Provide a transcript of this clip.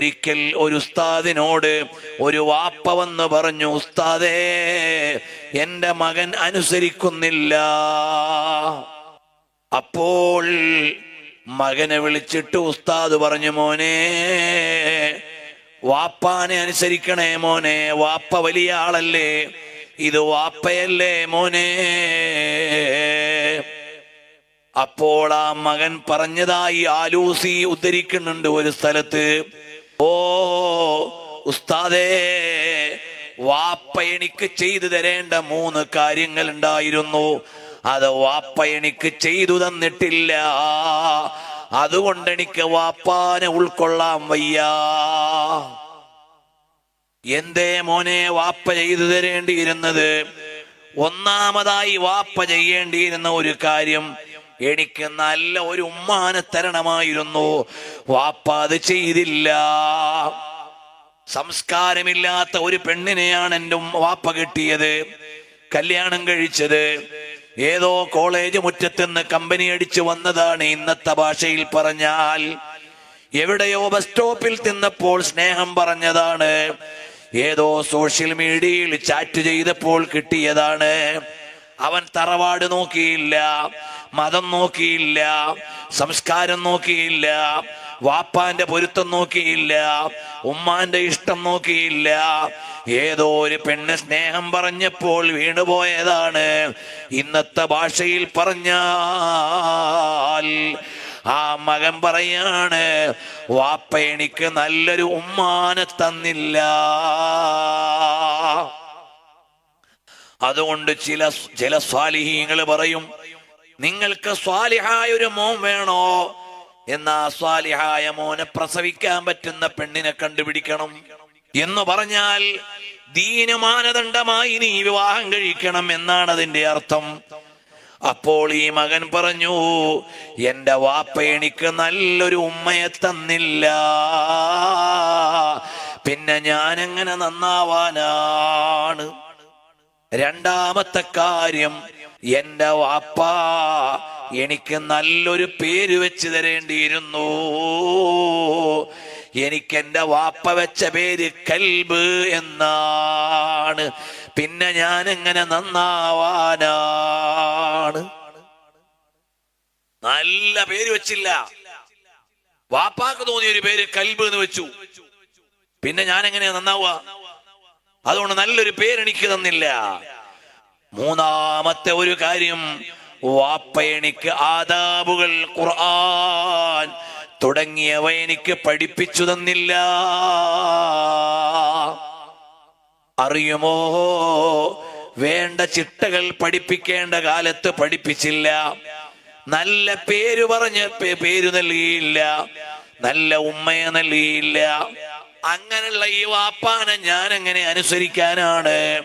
ഒരിക്കൽ ഒരു ഉസ്താദിനോട് ഒരു വാപ്പ വന്ന് പറഞ്ഞു ഉസ്താദേ എന്റെ മകൻ അനുസരിക്കുന്നില്ല. അപ്പോൾ മകനെ വിളിച്ചിട്ട് ഉസ്താദ് പറഞ്ഞു മോനെ വാപ്പാനെ അനുസരിക്കണേ മോനെ വാപ്പ വലിയ ആളല്ലേ ഇത് വാപ്പയല്ലേ മോനെ. അപ്പോൾ ആ മകൻ പറഞ്ഞതായി ആലൂസി ഉദ്ധരിക്കുന്നുണ്ട് ഒരു സ്ഥലത്ത്. ഓ ഉസ്താദേ വാപ്പ എനിക്ക് ചെയ്തു തരേണ്ട മൂന്ന് കാര്യങ്ങൾ ഉണ്ടായിരുന്നു അത് വാപ്പ എനിക്ക് ചെയ്തു തന്നിട്ടില്ല. അതുകൊണ്ട് എനിക്ക് വാപ്പാനെ ഉൾക്കൊള്ളാൻ വയ്യ. എന്തേ മോനെ വാപ്പ ചെയ്തു തരേണ്ടിയിരുന്നത്? ഒന്നാമതായി വാപ്പ ചെയ്യേണ്ടിയിരുന്ന ഒരു കാര്യം എനിക്ക് നല്ല ഒരു ഉമ്മാനെ തരണമായിരുന്നു. വാപ്പ അത് ചെയ്തില്ല. സംസ്കാരമില്ലാത്ത ഒരു പെണ്ണിനെയാണ് എന്റെ വാപ്പ കിട്ടിയത്. കല്യാണം കഴിച്ചത്. ഏതോ കോളേജ് മുറ്റത്തുനിന്ന് കമ്പനി അടിച്ചു വന്നതാണ് ഇന്നത്തെ ഭാഷയിൽ പറഞ്ഞാൽ. എവിടെയോ ബസ് സ്റ്റോപ്പിൽ തിന്നപ്പോൾ സ്നേഹം പറഞ്ഞതാണ്. ഏതോ സോഷ്യൽ മീഡിയയിൽ ചാറ്റ് ചെയ്തപ്പോൾ കിട്ടിയതാണ്. അവൻ തറവാട് നോക്കിയില്ല. മതം നോക്കിയില്ല സംസ്കാരം നോക്കിയില്ല വാപ്പാന്റെ പൊരുത്തം നോക്കിയില്ല ഉമ്മാന്റെ ഇഷ്ടം നോക്കിയില്ല. ഏതോ ഒരു പെണ്ണ് സ്നേഹം പറഞ്ഞപ്പോൾ വീണുപോയതാണ്. ഇന്നത്തെ ഭാഷയിൽ പറഞ്ഞാൽ ആ മകൻ പറയാണ് വാപ്പ എനിക്ക് നല്ലൊരു ഉമ്മാനെ തന്നില്ല. അതുകൊണ്ട് ചില ചില സ്വാലിഹീങ്ങൾ പറയും നിങ്ങൾക്ക് സ്വാലിഹായ ഒരു മോൻ വേണോ? എന്നാ സ്വാലിഹായ മോനെ പ്രസവിക്കാൻ പറ്റുന്ന പെണ്ണിനെ കണ്ടുപിടിക്കണം. എന്ന് പറഞ്ഞാൽ ദീന മാനദണ്ഡമായി നീ വിവാഹം കഴിക്കണം എന്നാണ് അതിന്റെ അർത്ഥം. അപ്പോൾ ഈ മകൻ പറഞ്ഞു എന്റെ വാപ്പ എനിക്ക് നല്ലൊരു ഉമ്മയെ തന്നില്ല. പിന്നെ ഞാൻ എങ്ങനെ നന്നാവാനാണ്? രണ്ടാമത്തെ കാര്യം എന്റെ വാപ്പ എനിക്ക് നല്ലൊരു പേര് വെച്ച് തരേണ്ടിയിരുന്നു. എനിക്ക് എന്റെ വാപ്പ വെച്ച പേര് കൽബ് എന്നാണ്. പിന്നെ ഞാൻ എങ്ങനെ നന്നാവാനാണ്? നല്ല പേര് വെച്ചില്ല. വാപ്പാക്ക് തോന്നിയ ഒരു പേര് കൽബ് എന്ന് വെച്ചു. പിന്നെ ഞാൻ എങ്ങനെയാ നന്നാവുക? അതുകൊണ്ട് നല്ലൊരു പേര് എനിക്ക് തന്നില്ല. മൂന്നാമത്തെ ഒരു കാര്യം വാപ്പയണിക്ക് ആദാബുകൾ ഖുർആൻ തുടങ്ങിയവ എനിക്ക് പഠിപ്പിച്ചു തന്നില്ല. അറിയുമോ? വേണ്ട ചിട്ടകൾ പഠിപ്പിക്കേണ്ട കാലത്ത് പഠിപ്പിച്ചില്ല. നല്ല പേര് പറഞ്ഞ് പേര് നൽകിയില്ല. നല്ല ഉമ്മയെ നൽകിയില്ല. അങ്ങനെയുള്ള ഈ വാപ്പാനെ ഞാൻ എങ്ങനെ അനുസരിക്കാനാണ്?